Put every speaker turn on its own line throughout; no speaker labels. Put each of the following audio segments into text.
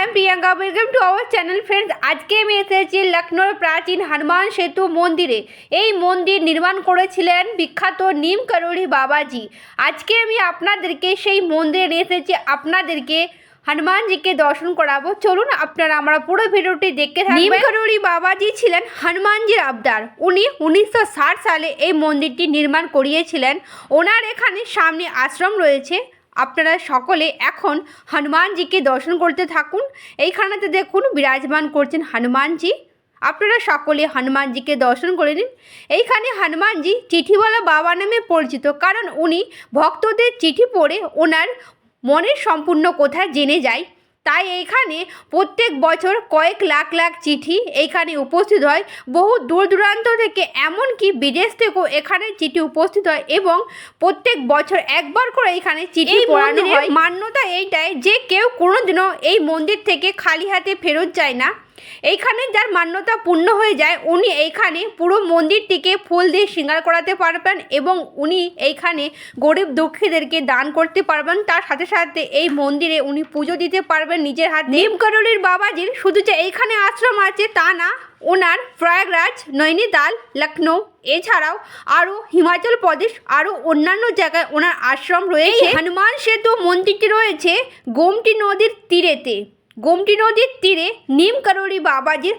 I am Priyanka welcome to our channel friends আজকে আমি এসেছি লখনৌর প্রাচীন হনুমান সেতু মন্দিরে। এই মন্দির নির্মাণ করেছিলেন বিখ্যাত নিম করোড়ি বাবাজি। আজকে আমি আপনাদেরকে সেই মন্দিরে নিয়ে এসেছি। আপনাদেরকে হনুমানজিকে দর্শন করাবো। চলুন আপনারা আমরা পুরো ভিডিওটি দেখতে থাকবেন। করোড়ি বাবাজি ছিলেন হনুমানজির আবদার। উনি উনিশশো ষাট সালে এই মন্দিরটি নির্মাণ করিয়েছিলেন। ওনার এখানে সামনে আশ্রম রয়েছে। আপনারা সকলে এখন হনুমানজিকে দর্শন করতে থাকুন। এইখানেতে দেখুন বিরাজমান করছেন হনুমানজি। আপনারা সকলে হনুমানজিকে দর্শন করে নিন। এইখানে হনুমানজি চিঠিওয়ালা বাবা নামে পরিচিত, কারণ উনি ভক্তদের চিঠি পড়ে ওনার মনের সম্পূর্ণ কথা জেনে যায়। তাই এইখানে প্রত্যেক বছর কয়েক লাখ লাখ চিঠি এইখানে উপস্থিত হয়। বহু দূর দূরান্ত থেকে এমনকি বিদেশ থেকেও এখানে চিঠি উপস্থিত হয় এবং প্রত্যেক বছর একবার করে এখানে চিঠি পড়ানো হয়। মান্যতা এইটাই যে কেউ কোনোদিনও এই মন্দির থেকে খালি হাতে ফেরত যায় না। এইখানে যার মান্যতা পূর্ণ হয়ে যায়, উনি এইখানে পুরো মন্দিরটিকে ফুল দিয়ে শৃঙ্গার করাতে পারবেন এবং উনি এইখানে গরিব দুঃখীদেরকে দান করতে পারবেন। তার সাথে সাথে এই মন্দিরে উনি পুজো দিতে পারবেন নিজের হাতে। নিমকরলির বাবাজির শুধু যে এইখানে আশ্রম আছে তা না, ওনার প্রয়াগরাজ, নৈনিতাল লখনৌ এছাড়াও আরও হিমাচল প্রদেশ, আরও অন্যান্য জায়গায় ওনার আশ্রম রয়েছে। হনুমান সেতু মন্দিরটি রয়েছে গোমটি নদীর তীরেতে। গোমটি নদীর তীরে নিম করোড়ি বাবাজির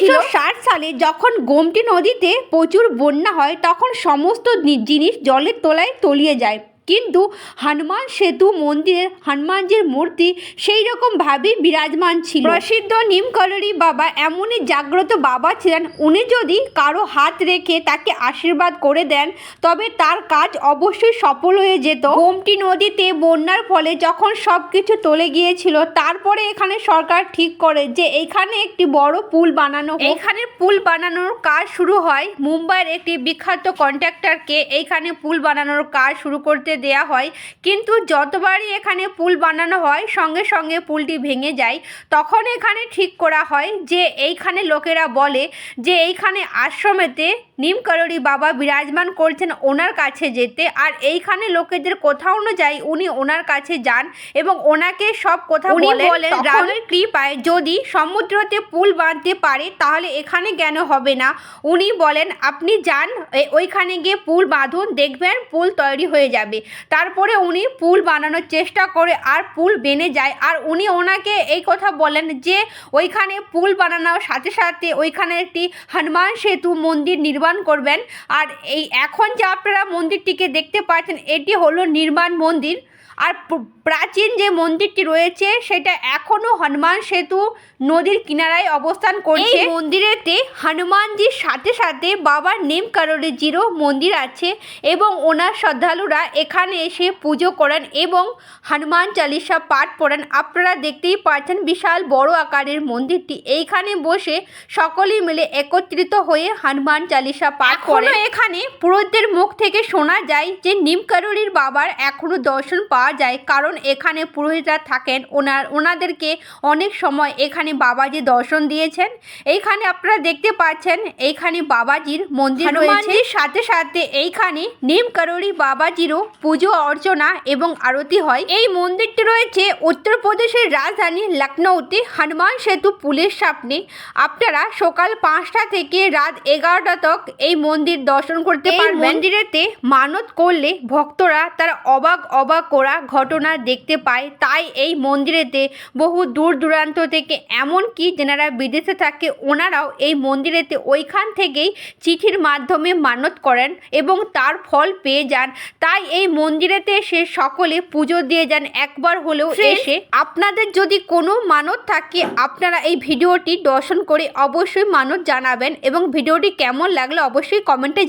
ছিল। ষাট সালে যখন গোমটি নদীতে প্রচুর বন্যা হয়, তখন সমস্ত জিনিস জলের তলায় তলিয়ে যায়। কিন্তু হনুমান সেতু মন্দিরের, হনুমানজির মূর্তি সেই রকমভাবেই বিরাজমান ছিল। প্রসিদ্ধ নিমকলরি বাবা এমনই জাগ্রত বাবা ছিলেন, উনি যদি কারও হাত রেখে তাকে আশীর্বাদ করে দেন, তবে তার কাজ অবশ্যই সফল হয়ে যেত। গোমটি নদীতে বন্যার ফলে যখন সব কিছু তলে গিয়েছিল, তারপরে এখানে সরকার ঠিক করে যে এখানে একটি বড় পুল বানানো এখানে পুল বানানোর কাজ শুরু হয়। মুম্বাইয়ের একটি বিখ্যাত কন্ট্রাক্টরকে এইখানে পুল বানানোর কাজ শুরু করতে দেয়া হয়। কিন্তু যতবারই এখানে পুল বানানো হয় সঙ্গে সঙ্গে পুলটি ভেঙে যায় তখন এখানে ঠিক করা হয় যে এইখানে লোকেরা বলে যে এইখানে আশ্রমেতে নিমকরড়ি বাবা বিরাজমান করছেন ওনার কাছে যেতে আর এইখানে লোকেদের কথা অনুযায়ী উনি ওনার কাছে যান এবং ওনাকে সব কথা
উনি
বলেন।
বলেন,
রামের কৃপায় যদি সমুদ্রতে পুল বাঁধতে পারে তাহলে এখানে কেন হবে না? উনি বলেন আপনি যান ওইখানে গিয়ে পুল বাঁধুন দেখবেন পুল তৈরি হয়ে যাবে। তারপরে উনি পুল বানানোর চেষ্টা করে আর পুল বেনে যায়। আর উনি ওনাকে এই কথা বলেন যে, ওইখানে পুল বানানোর সাথে সাথে ওইখানে একটি হনুমান সেতু মন্দির নির্মাণ করবেন। আর এই এখন যে আপনারা মন্দিরটিকে দেখতে পাচ্ছেন, এটি হলো নির্মাণ মন্দির। আর প্রাচীন যে মন্দিরটি রয়েছে সেটা এখনও হনুমান সেতু নদীর কিনারায় অবস্থান করছে। এই মন্দিরেতে হনুমানজির সাথে সাথে বাবার নেম জিরো মন্দির আছে এবং ওনার শ্রদ্ধালুরা এখানে এসে পুজো করেন এবং হনুমান চালিসা পাঠ পড়েন। আপনারা দেখতেই পাচ্ছেন বিশাল বড় আকারের মন্দিরটি। এইখানে বসে সকলেই মিলে একত্রিত হয়ে হনুমান চালিসা পাঠ করেন। এখানে পুরোহিতদের মুখ থেকে শোনা যায় যে নিমকারুরির বাবার এখনও দর্শন পাওয়া যায়। কারণ এখানে পুরোহিতরা থাকেন। ওনার ওনাদেরকে অনেক সময় এখানে বাবাজি দর্শন দিয়েছেন। এইখানে আপনারা দেখতে পাচ্ছেন এইখানে বাবাজির মন্দির রয়েছে। সাথে সাথে এইখানে নিমকারুরি বাবাজিরও পুজো অর্চনা এবং আরতি হয়। এই মন্দিরটি রয়েছে উত্তরপ্রদেশের রাজধানী লখনৌতে হনুমান সেতু পুলের সামনে। আপনারা সকাল পাঁচটা থেকে রাত এগারোটা তক এই মন্দির দর্শন করতে পারবেন। মন্দিরেতে মানত করলে ভক্তরা তারা অবাক অবাক করা ঘটনা দেখতে পায় তাই এই মন্দিরেতে বহু দূর দূরান্ত থেকে এমনকি যেনারা বিদেশে থাকে ওনারাও এই মন্দিরেতে ওইখান থেকেই চিঠির মাধ্যমে মানত করেন এবং তার ফল পেয়ে যান। তাই এই মন্দিরেতে এসে সকলে পুজো দিয়ে যান। একবার হলেও এসে আপনাদের যদি কোনো মানত থাকে আপনারা এই ভিডিওটি দর্শন করে অবশ্যই মানত জানাবেন এবং ভিডিওটি কেমন লাগল অবশ্যই কমেন্টে